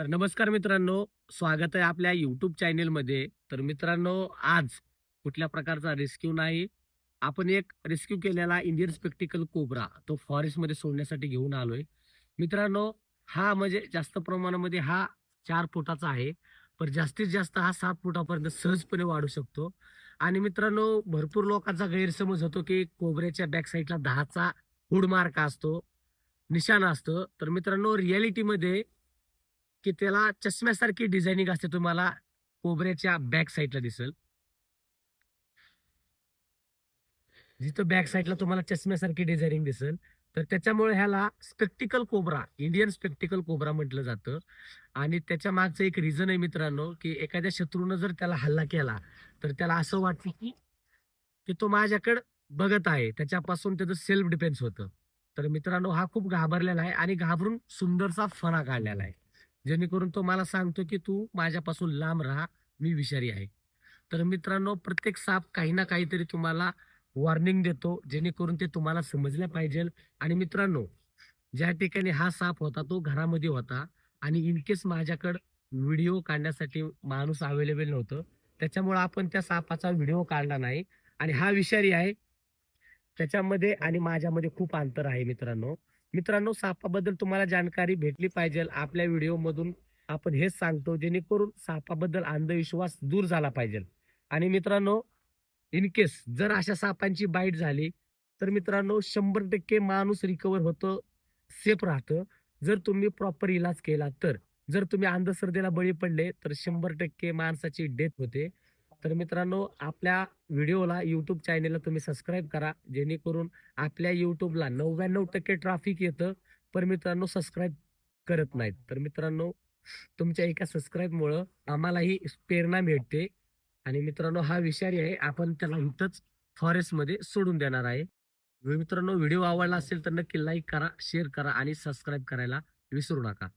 तर नमस्कार मित्रांनो स्वागत आहे आपल्या युट्यूब चॅनेलमध्ये तर मित्रांनो आज कुठल्या प्रकारचा रेस्क्यू नाही. आपण एक रेस्क्यू केलेला इंडियन स्पेक्टिकल कोबरा तो फॉरेस्टमध्ये सोडण्यासाठी घेऊन आलोय. मित्रांनो हा म्हणजे जास्त प्रमाणामध्ये हा चार फुटाचा आहे. पण जास्तीत जास्त हा सात फुटापर्यंत सहजपणे वाढू शकतो. आणि मित्रांनो भरपूर लोकांचा गैरसमज होतो की कोबऱ्याच्या बॅक साईडला दहाचा हुड मार्क असतो निशाणा असतो. तर मित्रांनो रियालिटीमध्ये की त्याला चष्म्यासारखी डिझायनिंग असते तुम्हाला कोबऱ्याच्या बॅक साईडला दिसेल. जिथं बॅक साईडला तुम्हाला चष्म्यासारखी डिझायनिंग दिसेल. तर त्याच्यामुळे ह्याला spectacle cobra Indian spectacle cobra म्हटलं जातं. आणि त्याच्या मागचं एक रिझन आहे मित्रांनो की एखाद्या शत्रूनं जर त्याला हल्ला केला तर त्याला असं वाटतं की की तो माझ्याकडे बघत आहे. त्याच्यापासून त्याचं सेल्फ डिफेन्स होतं. तर मित्रांनो हा खूप घाबरलेला आहे आणि घाबरून सुंदरचा फणा काढलेला आहे. जेणेकरून तो मला सांगतो की तू माझ्यापासून लांब राहा मी विषारी आहे. तर मित्रांनो प्रत्येक साप काही ना काहीतरी तुम्हाला वॉर्निंग देतो जेणेकरून ते तुम्हाला समजलं पाहिजे. आणि मित्रांनो ज्या ठिकाणी हा साप होता तो घरामध्ये होता. आणि इनकेस माझ्याकडं व्हिडिओ काढण्यासाठी माणूस अवेलेबल नव्हतं त्याच्यामुळे आपण त्या सापाचा व्हिडिओ काढला नाही. आणि हा विषारी आहे. त्याच्यामध्ये आणि माझ्यामध्ये खूप अंतर आहे मित्रांनो. मित्रांनो सापाबद्दल तुम्हाला जानकारी भेटली पाहिजे. आपल्या व्हिडिओ मधून आपण हेच सांगतो जेणेकरून सापाबद्दल अंधविश्वास दूर झाला पाहिजे. आणि मित्रांनो इन केस जर अशा सापांची बाईट झाली तर मित्रांनो शंभर टक्के माणूस रिकवर होतं सेफ राहतं. जर तुम्ही प्रॉपर इलाज केला तर. जर तुम्ही अंधश्रद्धेला बळी पडले तर शंभर टक्के माणसाची डेथ होते. तर मित्रांनो आपल्या व्हिडिओला युट्यूब चॅनेलला तुम्ही सबस्क्राईब करा. जेणेकरून आपल्या युट्यूबला नव्याण्णव टक्के ट्रॅफिक येतं पण मित्रांनो सबस्क्राईब करत नाहीत. तर मित्रांनो तुमच्या एका सबस्क्राईबमुळं आम्हालाही प्रेरणा मिळते. आणि मित्रांनो हा विषारी आहे. आपण त्याला इथंच फॉरेस्टमध्ये सोडून देणार आहे. मित्रांनो व्हिडिओ आवडला असेल तर नक्की लाईक करा शेअर करा आणि सबस्क्राईब करायला विसरू नका.